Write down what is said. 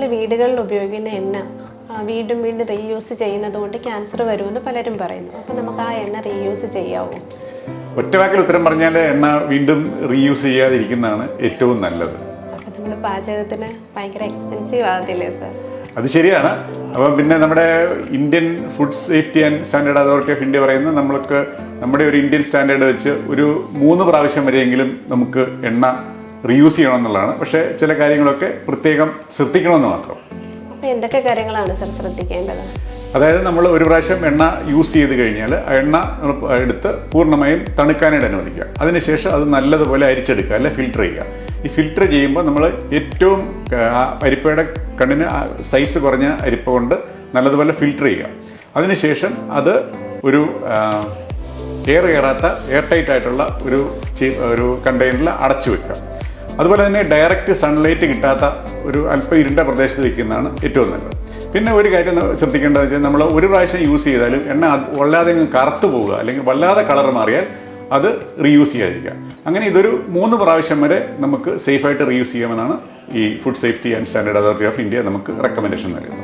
നമ്മൾ വീടുകളിൽ ഉപയോഗിക്കുന്ന എണ്ണ വീണ്ടും വീണ്ടും റീയൂസ് ചെയ്യുന്നത് കൊണ്ട് ക്യാൻസർ വരുമെന്ന് പലരും പറയുന്നു. അപ്പോൾ നമുക്ക് ആ എണ്ണ റീയൂസ് ചെയ്യാവോ. ഒറ്റവാക്കിൽ ഉത്തരം പറഞ്ഞാൽ എണ്ണ വീണ്ടും റീയൂസ് ചെയ്യാതിരിക്കുന്നതാണ് ഏറ്റവും നല്ലത്. അപ്പോൾ നമ്മുടെ പാചകത്തിന് ഭയങ്കര എക്സ്പെൻസീവ് ആകത്തില്ലേ സാർ അത് ശരിയാണ്. അപ്പം പിന്നെ നമ്മുടെ Indian food safety and standard authority of India പറയുന്നത് നമ്മൾക്ക് നമ്മുടെ ഒരു ഇന്ത്യൻ സ്റ്റാൻഡേർഡ് വെച്ച് ഒരു മൂന്ന് പ്രാവശ്യം വരെയെങ്കിലും നമുക്ക് എണ്ണ റീയൂസ് ചെയ്യണം എന്നുള്ളതാണ് പക്ഷേ ചില കാര്യങ്ങളൊക്കെ പ്രത്യേകം ശ്രദ്ധിക്കണമെന്ന് മാത്രം. എന്തൊക്കെ കാര്യങ്ങളാണ് സർ ശ്രദ്ധിക്കേണ്ടത്? അതായത് നമ്മൾ ഒരു പ്രാവശ്യം എണ്ണ യൂസ് ചെയ്ത് കഴിഞ്ഞാൽ ആ എണ്ണ എടുത്ത് പൂർണമായും തണുക്കാനായിട്ട് അനുവദിക്കുക. അതിനുശേഷം അത് നല്ലതുപോലെ അരിച്ചെടുക്കുക അല്ലെ ഫിൽട്ടർ ചെയ്യുക. ഈ ഫിൽട്ടർ ചെയ്യുമ്പോൾ നമ്മൾ ഏറ്റവും ആ, അരിപ്പയുടെ കണ്ണിന് സൈസ് കുറഞ്ഞ അരിപ്പ കൊണ്ട് നല്ലതുപോലെ ഫിൽട്ടർ ചെയ്യുക. അതിനുശേഷം അത് ഒരു എയർ കയറാത്ത എയർ ടൈറ്റ് ആയിട്ടുള്ള ഒരു ഒരു കണ്ടെയ്നറിൽ അടച്ചു വെക്കുക. അതുപോലെ തന്നെ ഡയറക്റ്റ് സൺലൈറ്റ് കിട്ടാത്ത ഒരു അല്പം ഇരുണ്ട പ്രദേശത്ത് വയ്ക്കുന്നതാണ് ഏറ്റവും നല്ലത്. പിന്നെ ഒരു കാര്യം ശ്രദ്ധിക്കേണ്ടത് വെച്ചാൽ നമ്മൾ ഒരു പ്രാവശ്യം യൂസ് ചെയ്താലും എണ്ണ വല്ലാതെ കറുത്തു പോവുക അല്ലെങ്കിൽ വല്ലാതെ കളർ മാറിയാൽ അത് റീയൂസ് ചെയ്യാതിരിക്കുക. അങ്ങനെ ഇതൊരു മൂന്ന് പ്രാവശ്യം വരെ നമുക്ക് സേഫായിട്ട് റീയൂസ് ചെയ്യാമെന്നാണ് ഈ food safety and standard authority of India നമുക്ക് റെക്കമെൻഡേഷൻ നൽകുന്നത്.